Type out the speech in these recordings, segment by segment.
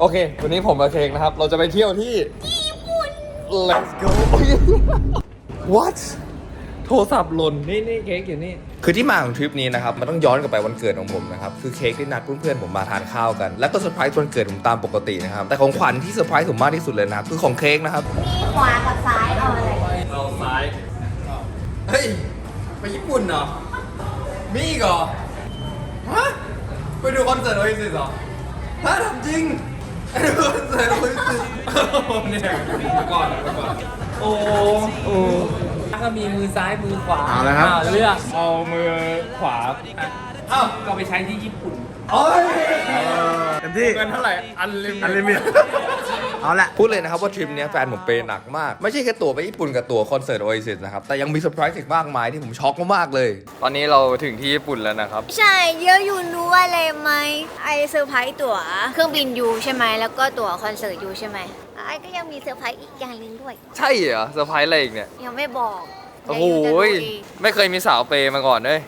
โอเค วันนี้ผมกับเค้กนะครับ เราจะไปเที่ยวที่ ญี่ปุ่น let's go what โทรศัพท์หล่นนี่นี่เค้กอยู่นี่ คือที่มาของทริปนี้นะครับ มันต้องย้อนกลับไปวันเกิดของผมนะครับ คือเค้กได้นัดเพื่อนๆผมมาทานข้าวกัน แล้วก็เซอร์ไพรส์วันเกิดผมตามปกตินะครับ แต่ของขวัญที่เซอร์ไพรส์ผมมากที่สุดเลยนะครับ คือของเค้กนะครับมีขวากับซ้ายเอาอะไรเราซ้ายเฮ้ยไปญี่ปุ่นเหรอมีอีกเหรอฮะไปดูคอนเสิร์ตโอเอซิสเหรอฮะทำจริง ไปดูคอนเสิร์ตโอเอซิสเนี่ยมาก่อนมาก่อนโอ้โอ้ก็มีมือซ้ายมือขวาเอาละครับวเลือกเอามือขวาอ้าวก็ไปใช้ที่ญี่ปุ่นโอ้ยเต็มที่เงินเท่าไหร่อันลิมิอันลิมิต เอาละพูดเลยนะครับว่าทริปเนี้ยแฟนผมเปย์หนักมาก ไม่ใช่แค่ตั๋วไปญี่ปุ่นกับตั๋วคอนเสิร์ตโอเอซิสนะครับ แต่ยังมีเซอร์ไพรส์อีกมากมายที่ผมช็อกมากๆเลย ตอนนี้เราถึงที่ญี่ปุ่นแล้วนะครับ ใช่เยอะอยู่รู้อะไรไหมไอเซอร์ไพรส์ตั๋วเครื่องบินอยู่ใช่ไหมแล้วก็ตั๋วคอนเสิร์ตอยู่ใช่ไหมไอก็ยังมีเซอร์ไพรส์อีกอย่างหนึ่งด้วย ใช่เหรอเซอร์ไพรส์อะไรอีกเนี่ยยังไม่บอกโอ้โหเดี๋ยวอยู่จะรู้เองไม่เคยมีสาวเปย์มาก่อนเลย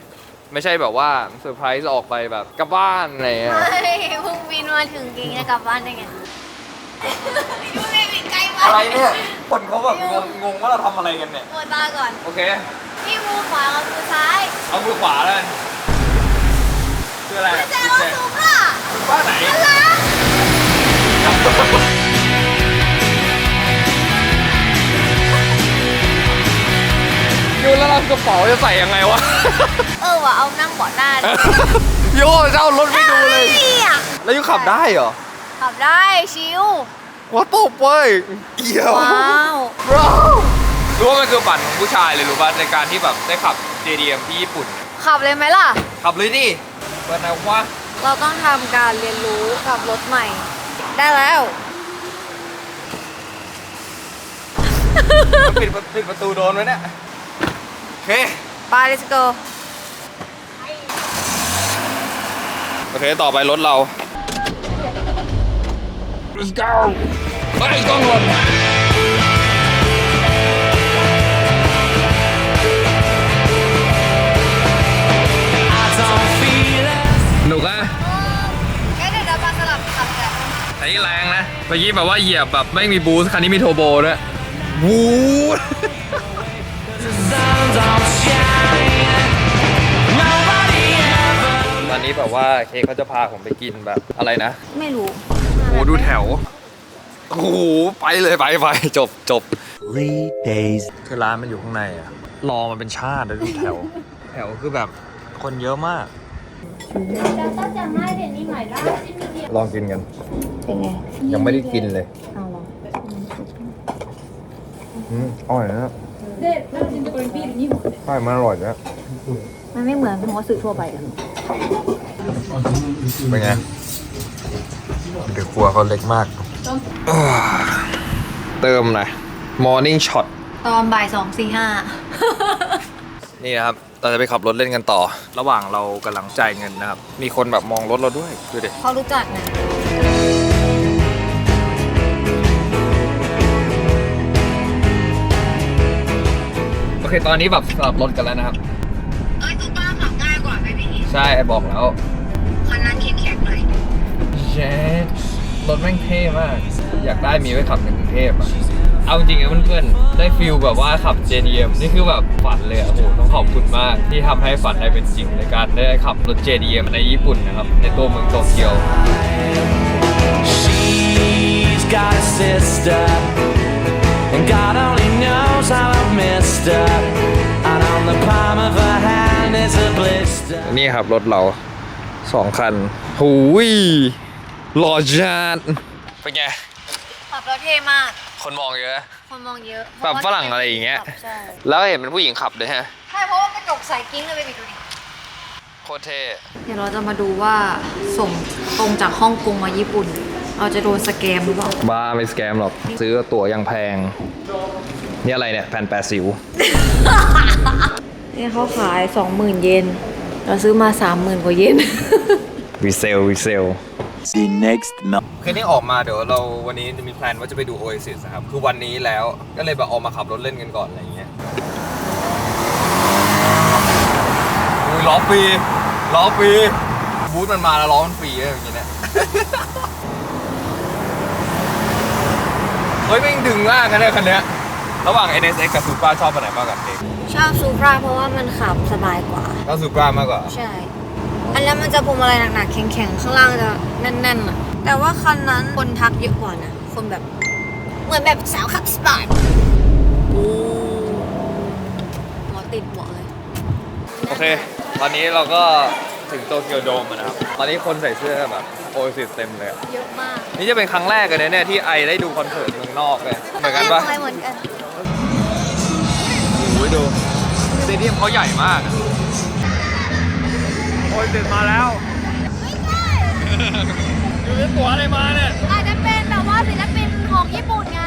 ไม่ใช่แบบว่าเซอร์ไพรส์ออกไปแบบกลับบ้านอะไรเงี้ยเฮ้ยเพุ่งบินมาถึงกิงจะกลับบ้านได้ไง ยูไม่บินใกล้มากอะไรเนี่ย คนเขาแบบงงงงว่าเราทำอะไรกันเนี่ยโมตาก่อน โอเคนี่มือขวากับมือซ้ายเอามือขวาแล้วกันคืออะไรอะแต่ดิว่าเจสูงอะบ้านไหนรักอยู่แล้วเรากระเป๋าจะใส่ยังไงวะ เออว่ะเอานั่งเบาะหน้าดิ โย่เจ้ารถไม่ดูเลยฮ้อะแล้วยูขับได้เหรอ ขับได้ชิวว่าตบเว้ยเกี่ยวว้าว bro รู้ว่ามันคือฝันของผู้ชายเลยรู้ป่ะในการที่แบบได้ขับ JDM ที่ญี่ปุ่น ขับเลยไหมล่ะ ขับเลยดิเปิดไหนวะเราต้องทำการเรียนรู้กับรถใหม่ ได้แล้วปิดประปิดประตูโดนไว้เนี่ยโอเคไป let's go โอเคต่อไปรถเรา let's go ไปกล้องหล่นหนุกอะงั้นเดี๋ยวเรามาสลับขับกันอันนี้แรงนะเมื่อกี้แบบว่าเหยียบแบบไม่มีบูสต์คันนี้มีโทโบด้วยวูดตอนนี้แบบว่าเค้กเขาจะพาผมไปกินแบบอะไรนะ ไม่รู้ โอ้ดูแถว โอ้โห ไปเลยไปไปจบจบ three days คือร้านมันอยู่ข้างในอะรอมันเป็นชาติเลยดูแถว แถวคือแบบคนเยอะมาก ลองกินกัน เป็นไงยังไม่ได้กินเลยเอาลองอืมอร่อยนะใช่มันอร่อยนะมันไม่เหมือนหัวสึทั่วไปอะเป็นไง เดี๋ยวครัวเขาเล็กมากอ่าเติมหน่อย morning shot ตอนบ่ายสองสี่ห้า นี่นะครับ เราจะไปขับรถเล่นกันต่อ ระหว่างเรากำลังจ่ายเงินนะครับ มีคนแบบมองรถเราด้วยดูดิ เขารู้จักนะโอเค ตอนนี้แบบสลับรถกันแล้วนะครับ เอ้ยตุ๊ป้าขับง่ายกว่าไหมพี่ใช่ไอ้บอกแล้ว คันนั้นแข็ แม่งเท่มาก อยากได้มีไว้ขับในกรุงเทพอะเอาจริงๆนะเพื่อนๆ ได้ฟิลแบบว่าขับ JDM นี่คือแบบฝันเลยอะโอ้โหต้องขอบคุณมากที่ทำให้ฝันได้เป็นจริงในการได้ขับรถ JDM ในญี่ปุ่นนะครับ ในตัวเมืองโตเกียว She's got a sister, and God only knows how I've missed her. And on the palm of her hand is a blister. นี่ครับรถเราสองคันหูย หล่อจัดเป็นไงขับรถเท่มาก คนมองเยอะ คนมองเยอะแบบฝรั่งอะไรอย่างเงี้ย ใช่แล้วเห็นเป็นผู้หญิงขับด้วยฮะ ใช่เพราะว่ากระจกใสกิ้งเลยไปดูดิ โคตรเท่เดี๋ยวเราจะมาดูว่าส่งตรงจากฮ่องกงมาญี่ปุ่น เราจะโดนสแกมหรือเปล่า บ้าไม่สแกมหรอก ซื้อตั๋วยังแพง นี่อะไรเนี่ยแผ่นแปดสิว เนี่ยเขาขาย 20,000 เยน เราซื้อมา 30,000 กว่าเยน รีเซลรีเซล the next month คืนนี้ออกมาเดี๋ยวเราวันนี้จะมีแพลนว่าจะไปดู Oasis นะครับคือวันนี้แล้วก็เลยแบบออกมาขับรถเล่นกันก่อนอะไรอย่างเงี้ยอุ้ยล้อฟรีล้อฟรีบูธมันมาแล้วล้อมันฟรีอะไรอย่างเงี้ยเนี่ยฮ้ยแม่งดึงมากนะเนี่ยคันเนี้ยระหว่าง NSX กับ Supra ชอบอันไหนมากกว่าเองชอบซูปราเพราะว่ามันขับสบายกว่าชอบ Supra มากกว่า ใช่ อันนั้นมันจะพวงมาลัยหนักๆแข็งๆ ข้างล่างจะแน่นๆอะแต่ว่าคันนั้นคนทักเยอะกว่านะคนแบบ เหมือนแบบสาวขับสปอร์ตโอ้หัวติดหัวเลยโอเค ตอนนี้เราก็ถึงโตเกียวโดมแล้วนะครับ ตอนนี้คนใส่เสื้อแบบโอซิสเต็มเลยอะเยอะมากนี่จะเป็นครั้งแรกเลยนะเนี่ยที่ไอได้ดูคอนเสิร์ตเมืองนอกเลย เหมือนกันปะเหมือนกันโอ้ยดูสเตเดียมเขาใหญ่มากอะ โอ้ยตื่นมาแล้วอยู่ในตัวอะไรมาเนี่ยอาจจะเป็นแบบว่าศิลปินของญี่ปุ่นไง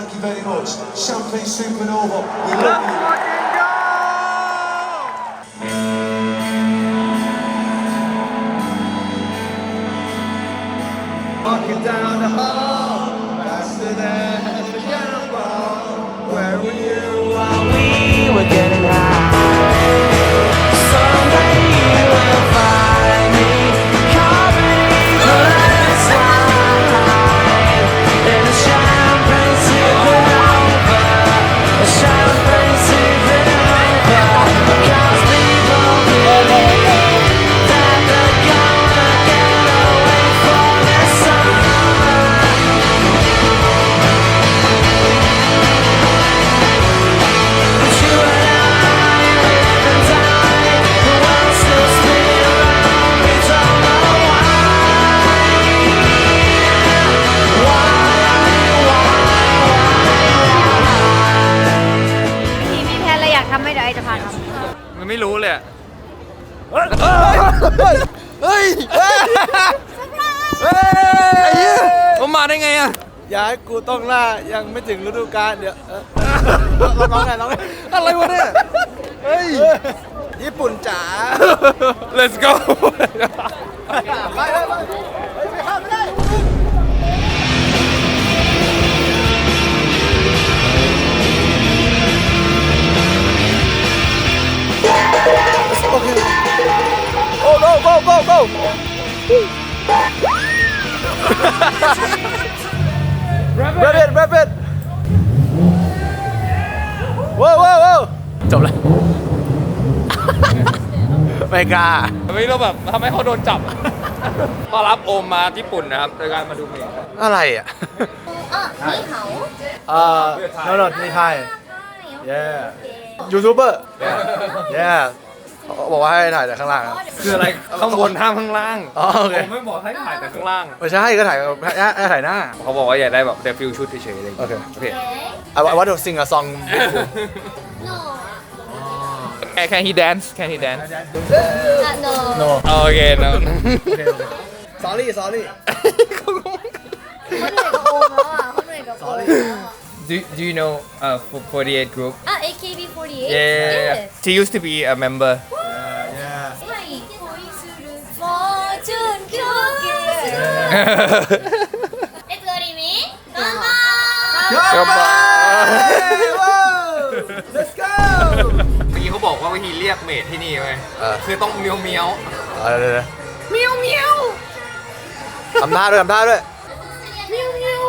thank you very much. Champagne Supernova, we love you. Walking down the hall, faster than ไม่รู้เลยอะเฮ้ยเฮ้ยเฮ้ยไอ้เหี้ยมันมาได้ไงอะอย่าให้กูต้องหน้ายังไม่ถึงฤดูกาลเดี๋ยวเออเราร้องไงร้องไงอะไรวะเนี่ย เฮ้ย ญี่ปุ่นจ๋า let's go ไปเลยไปไป rapid rapid ว้าวว้าวว้าวจบแล้ว ไม่กล้าไม่รู้แบบทำให้เขาโดนจับต้อนรับโอมมาญี่ปุ่นนะครับโดยการมาดูเพลงอะไรอะอะนี่เขาเอ่อ no no นี่ไทย yeah ยูทูบเบอร์ yeah เขาบอกว่าให้ถ่ายแต่ข้างล่างครับ คืออะไรข้างบนห้ามข้างล่างอ๋อโอเค ผมไม่บอกให้ถ่ายแต่ข้างล่าง ไม่ใช่ก็ถ่ายให้ถ่ายหน้า เขาบอกว่าอยากได้แบบเดฟิลชุดเฉยๆอะไรอย่างโอเงี้ยเคโอเค I I want to sing a song no Can can he dance Can he dance อะ no no โอเค no sorry sorry เขาเหนื่อยกับโอมแล้วอะเขาเหนื่อยกับโอมแล้วอะ Do Do you know uh 48 group อะ AKB48 Yeah Yes She used to be a member Let's go リミ乾杯 ก็มา let's go เมื่อกี้เขาบอกว่าวิธีเรียกเมดที่นี่ไว้ย เออ คือต้องเมียวเมียว เอาเดี๋ยวเดี๋ยว เมียวเมียว ทำท่าด้วยทำท่าด้วย ミュウミュウ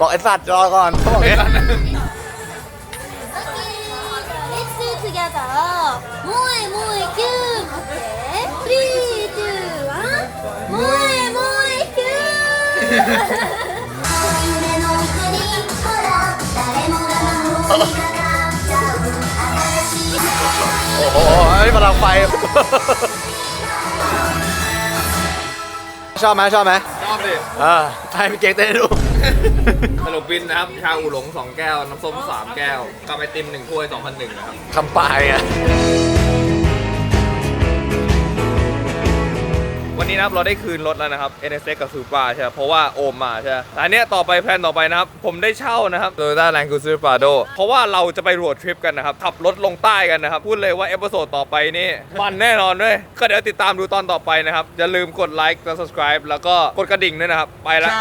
บอกไอ้สัตว์รอก่อนเขาบอกอย่างนี้ โอ้โหอันนี้พลังไฟ ชอบไหมชอบไหมชอบดิเออให้พี่เก๊กเต้นให้ดูสรุปบินนะครับ ชาอูหลง 2 แก้ว น้ำส้ม 3 แก้วกับไอติม 1 ถ้วย 2,001นะครับคำปลายอะ วันนี้นะครับเราได้คืนรถแล้วนะครับ NSX กับซูเปอร์ใช่ไหมเพราะว่าโอมมาใช่ไหมอันเนี้ยต่อไปแพลนต่อไปนะครับ ผมได้เช่านะครับโ Toyota Land Cruiser อร์ดอเพราะว่าเราจะไปรวดทริปกันนะครับ ขับรถลงใต้กันนะครับ พูดเลยว่าเอพิโซดต่อไปนี่มันแน่นอนด้วยก็เดี๋ยวติดตามดูตอนต่อไปนะครับ อย่าลืมกดไลค์กดะ subscribe แล้วก็กดกระดิ่งด้วยนะครับ ไปแล้ว